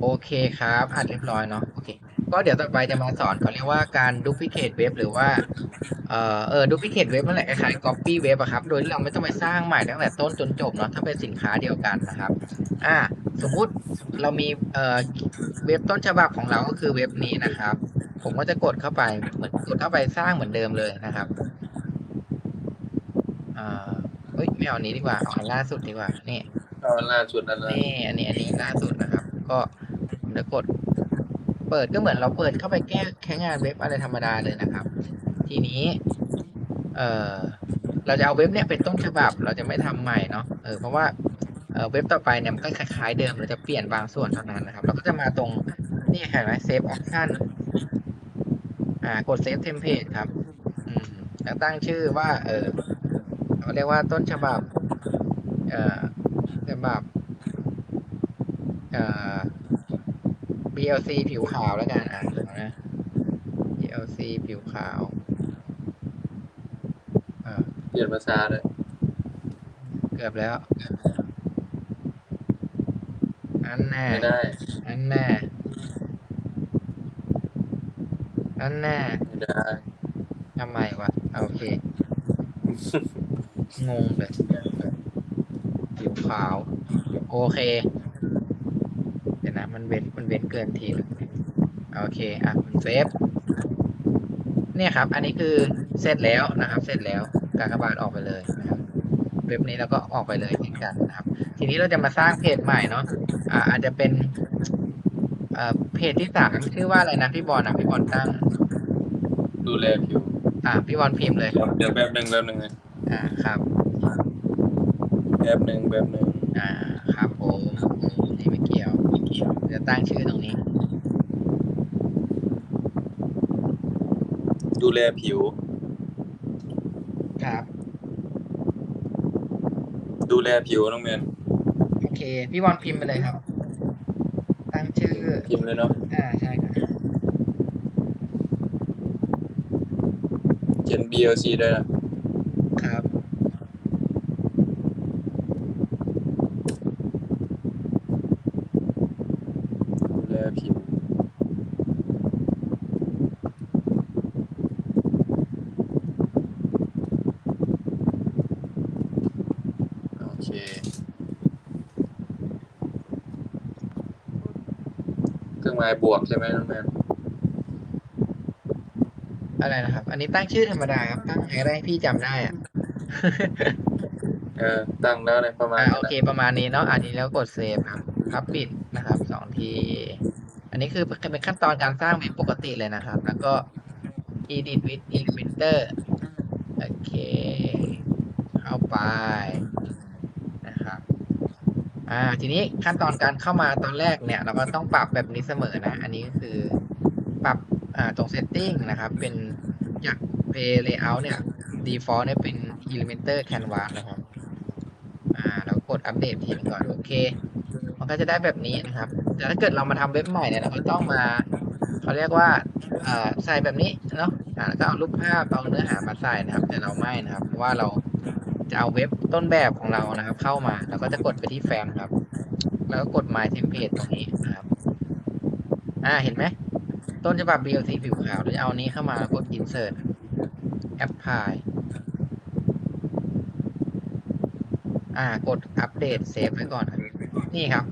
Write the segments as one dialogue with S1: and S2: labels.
S1: โอเคครับอัดเรียบร้อยเนาะโอเคก็เดี๋ยวต่อไปจะมาสอนเขาเรียกว่าการดูพิเคทเว็บหรือว่า เอ่อเออดูพิเคทเว็บนั่นแหละคล้ายๆ copy เว็บอะครับ โดยที่เราไม่ต้องไปสร้างใหม่ตั้งแต่ต้นจนจบเนาะถ้าเป็นสินค้าเดียวกันนะครับ อ่า สมมุติเรามีเอ่อเว็บต้นฉบับของเราก็คือเว็บนี้นะครับ ผมก็จะกดเข้าไปเหมือนกดเข้าไปสร้างเหมือนเดิมเลยนะครับอ่าเฮ้ยไม่เอาอันนี้ดีกว่าเอาอันล่าสุดดีกว่านี่
S2: เอาล่าสุดนั่นเลย
S1: นี่อันนี้อันนี้ล่าสุดนะครับ ก็ ผมจะกดเปิดก็เหมือนเราเปิดเข้าไปแก้แค่งานเว็บอะไรธรรมดาเลยนะครับ ทีนี้เออเราจะเอาเว็บเนี่ยเป็นต้นฉบับ เราจะไม่ทำใหม่เนาะเออเพราะว่าเเว็บต่อไปเนี่ยมันก็คล้ายๆเดิมเราจะเปลี่ยนบางส่วนเท่านั้นนะครับเราก็จะมาตรงนี่เห็นไหมเซฟออปชั่นอ่ากดเซฟเทมเพลตครับอืมแล้วตั้งชื่อว่า เออเขาเรียกว่าต้นฉบับ เอ่อฉบับเอ่อ BLC ผิวขาวแล้วกันอะเอานะ BLC ผิวขาวอ่า
S2: เปลี่ยนภาษาเลย
S1: เกือบแล้ว อันแน่
S2: ไม่ได้
S1: อันแน่อันแน่
S2: ไม่ได้
S1: ทำไมวะโอเค งงเลยผิวขาว โอเคเดี๋ยวนะ มันเว้นมันเว้นเกินทีนึงโอเคอะมันเซฟเนี่ยครับ อันนี้คือเสร็จแล้วนะครับ เสร็จแล้วการกระบาดออกไปเลยนะครับเว็บนี้เราก็ออกไปเลยเหมือนกันนะครับ ทีนี้เราจะมาสร้างเพจใหม่เนาะอ่าอาจจะเป็นเอ่อเพจที่สามชื่อว่าอะไรนะพี่บอลอะพี่บอลตั้ง
S2: ดูแลผิว
S1: อ่าพี่บอลพิมพ์เลย
S2: เดี๋ยวเดี๋ยวแป๊บหนึ่งแป๊บหนึ่งนะ
S1: อ่าครับ
S2: แป๊บหนึ่งแป๊บหนึ่ง
S1: อ่าครับผมนี่ไม่เกี่ยวไม่เกี่ยวจะ ตั้งชื่อตรงนี้
S2: ดูแลผิว
S1: ครับ
S2: ดูแลผิวน้องเมน
S1: โอเค พี่บอลพิมพ์ไปเลยครับ ตั้งชื่อ
S2: พิมพ์เลยเนาะ
S1: อ่า ใช่ครับ
S2: เขียน BLC ได้นะครับ ดูแลผิวโอเค เครื่องหมายบวกใช่ไหมน้องแมน
S1: อะไรนะครับ อันนี้ตั้งชื่อธรรมดาครับ ตั้งไงก็ได้ให้พี่จำได้อะ
S2: เออ ตั้งแล้วในประมาณ
S1: อ่า
S2: นั้น
S1: โอ
S2: แหละ
S1: เคประมาณนี้เนาะ อันนี้แล้วกดเซฟครับ พับปิดนะครับสองที อันนี้คือเป็นขั้นตอนการสร้างเว็บปกติเลยนะครับ แล้วก็ edit with Elementor โอเค เข้าไปนะครับ อ่า ทีนี้ขั้นตอนการเข้ามาตอนแรกเนี่ย เราก็ต้องปรับแบบนี้เสมอนะ อันนี้ก็คือปรับ อ่า ตรง setting นะครับ เป็นจาก play layout เนี่ย default เนี่ยเป็น Elementor Canvas นะครับ อ่า เรากดอัปเดตทีนึงก่อน โอเค ก็จะได้แบบนี้นะครับ แต่ถ้าเกิดเรามาทำเว็บใหม่เนี่ยเราก็ต้องมาเขาเรียกว่าใส่แบบนี้เนาะแล้วก็เอารูปภาพเอาเนื้อหามาใส่นะครับ แต่เราไม่นะครับ เพราะว่าเราจะเอาเว็บต้นแบบของเรานะครับ เข้ามาเราก็จะกดไปที่แฟ้มครับ แล้วก็กด my template ตรงนี้นะครับ อ่าเห็นไหมต้นฉบับ BLC ผิวขาวเราจะเอานี้เข้ามาแล้วกด insert apply อ่ากดอัปเดตเซฟไว้ก่อนครับนี่ครับ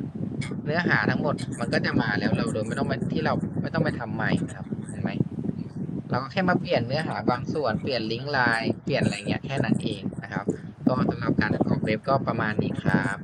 S1: เนื้อหาทั้งหมดมันก็จะมาแล้วเราโดยไม่ต้องไปที่เราไม่ต้องไปทำใหม่ครับเห็นไหมเราก็แค่มาเปลี่ยนเนื้อหาบางส่วนเปลี่ยนลิงก์ไลน์เปลี่ยนอะไรเงี้ยแค่นั้นเองนะครับ ก็สำหรับการออกเว็บก็ประมาณนี้ครับ